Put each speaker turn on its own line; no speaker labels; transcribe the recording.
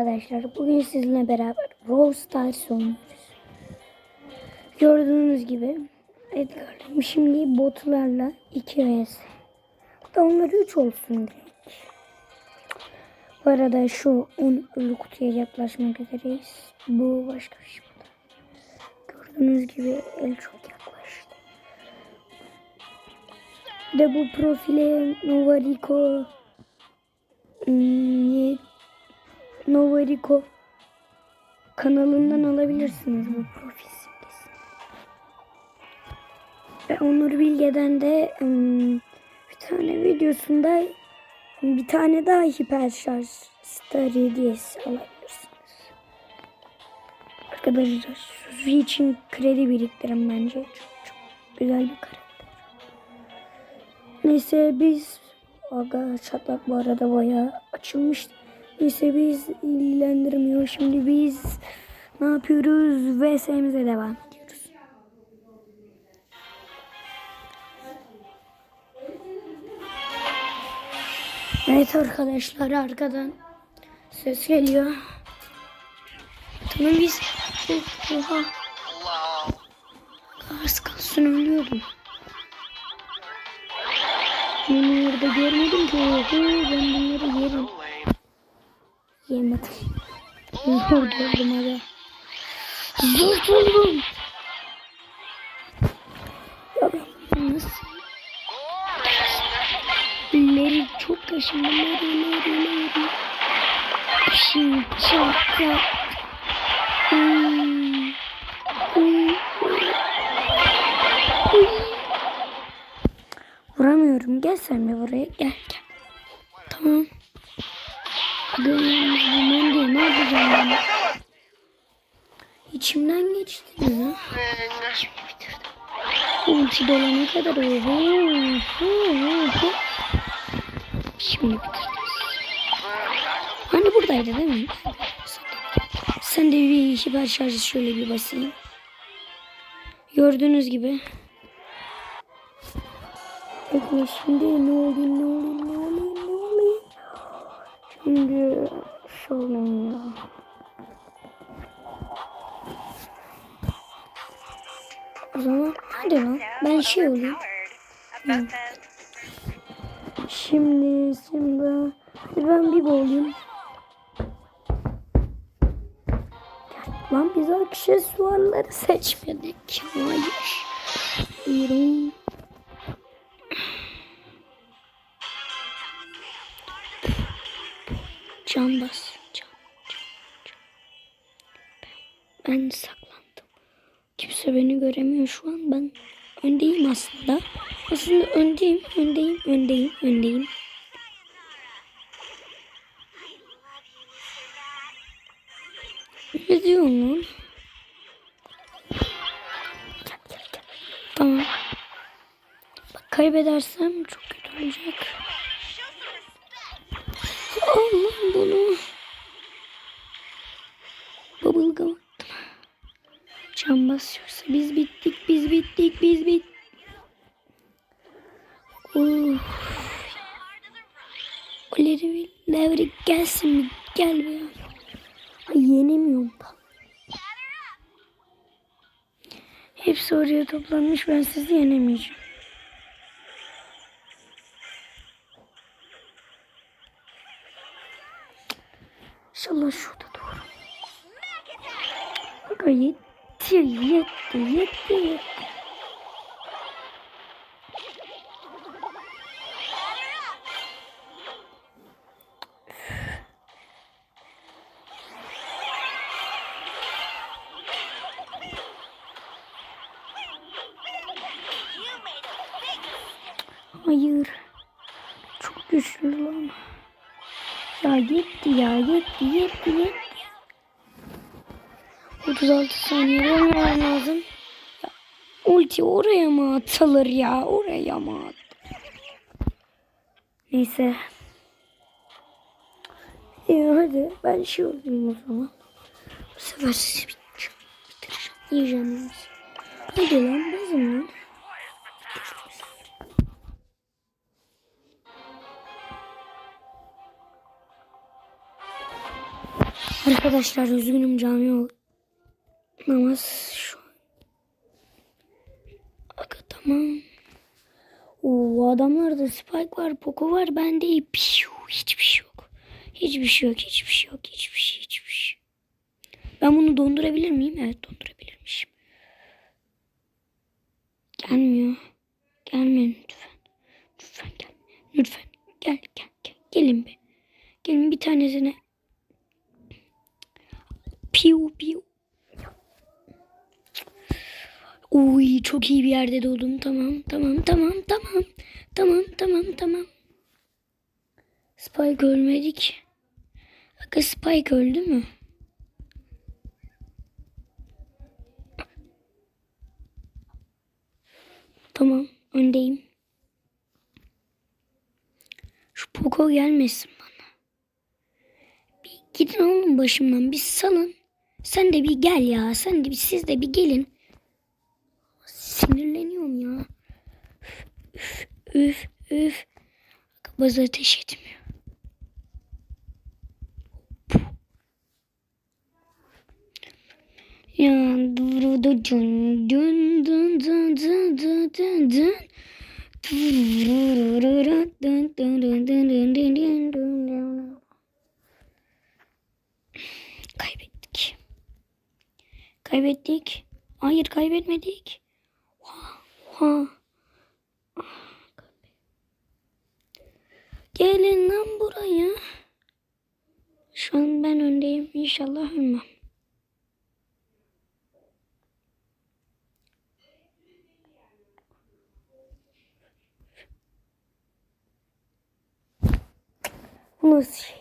arkadaşlar. Bugün sizinle beraber Brawl Stars oynuyoruz. Gördüğünüz gibi Edgar'ım şimdi botlarla 2 vs. Hatta onları 3 olsun direkt. Bu arada şu 10 ölü kutuya yaklaşmak üzereyiz. Bu başka bir şey. Gördüğünüz gibi el çok yaklaştı. De bu profile Novarico 7 Novariko kanalından alabilirsiniz bu profil simgesini. Ve Onur Bilge'den de bir tane videosunda bir tane daha hiperşarj star hediyesi alabilirsiniz. Arkadaşlar Suzy için kredi biriktirin bence. Çok, çok güzel bir karakter. Neyse biz Aga çatlak bu arada bayağı açılmıştı. Neyse biz ilgilendirmiyor. Şimdi biz ne yapıyoruz? VS'mize devam ediyoruz. Evet arkadaşlar arkadan ses geliyor. Tamam biz oha az kalsın ölüyordum. Bunu orada görmedim ki. Ben bunları yerim. Yemedim. Orada oldum aga. Zor oldum. Ya ben nasıl? Leri çok taşındı. Leri, leri, leri. Şimdi. Hmm. Vuramıyorum. Gel sen de buraya. Gel gel. Tamam. Bu Mendy'ye ne yapacağım ben? İçimden geçti ya. Ulti dolana kadar oho. Şimdi bitirdim. Hani buradaydı değil mi? Sen de bir hiper şarjı şöyle bir basayım. Gördüğünüz gibi. Bekle şimdi ne olayım ne olayım ne olayım. Şimdi olayım ya. O zaman hadi lan ben şey olayım. Hı. Şimdi hadi ben bir olayım. Lan biz aksesuarları seçmedik. Hayır. Buyurun. Can bas. Can, can, can. Ben, ben saklandım. Kimse beni göremiyor şu an. Ben öndeyim aslında. Aslında öndeyim, öndeyim, öndeyim, öndeyim. Ne diyorsun lan? Tamam. Bak kaybedersem çok kötü olacak. Allah bunu. Bubblegum attım. Can basıyorsa biz bittik, biz bittik, biz bit. Uf. Oleri Levrik gelsin mi? Gel be. Ay yenemiyorum da. Hepsi oraya toplanmış ben sizi yenemeyeceğim. İnşallah şurada doğru. Bak yetti, yetti, yetti, yetti. Hayır. Çok güçlü lan. Ya yetti ya yetti yetti yetti. 36 saniye vermem lazım. Ya, ulti oraya mı atılır ya? Oraya mı? Neyse. İyi hadi ben şey olayım o zaman. Bu sefer sizi bitireceğim. Yiyeceğim. Hadi lan lan. Arkadaşlar üzgünüm cami namaz şu an. Aga tamam. Oo adamlarda spike var, poco var, bende piu, hiçbir şey yok. Hiçbir şey yok, hiçbir şey yok, hiçbir şey, hiçbir şey. Ben bunu dondurabilir miyim? Evet dondurabilirmişim. Gelmiyor. Gelme lütfen. Lütfen gel. Lütfen gel gel gel. Gelin bir. Gelin bir tanesine. Piu piu. Uy çok iyi bir yerde doğdum. Tamam tamam tamam tamam. Tamam tamam tamam. Spike ölmedik. Aga Spike öldü mü? Tamam öndeyim. Şu Poco gelmesin bana. Bir gidin oğlum başımdan bir salın. Sen de bir gel ya. Sen de bir siz de bir gelin. Sinirleniyorum ya. Üf üf üf. Baz ateş etmiyor. Ya duru du dun dun dun dun dun dun dun dun. Durururu dun dun dun dun dun dun dun dun dun. Kaybettik. Kaybettik. Hayır kaybetmedik. Ha. Gelin lan buraya. Şu an ben öndeyim. İnşallah ölmem. Nasıl?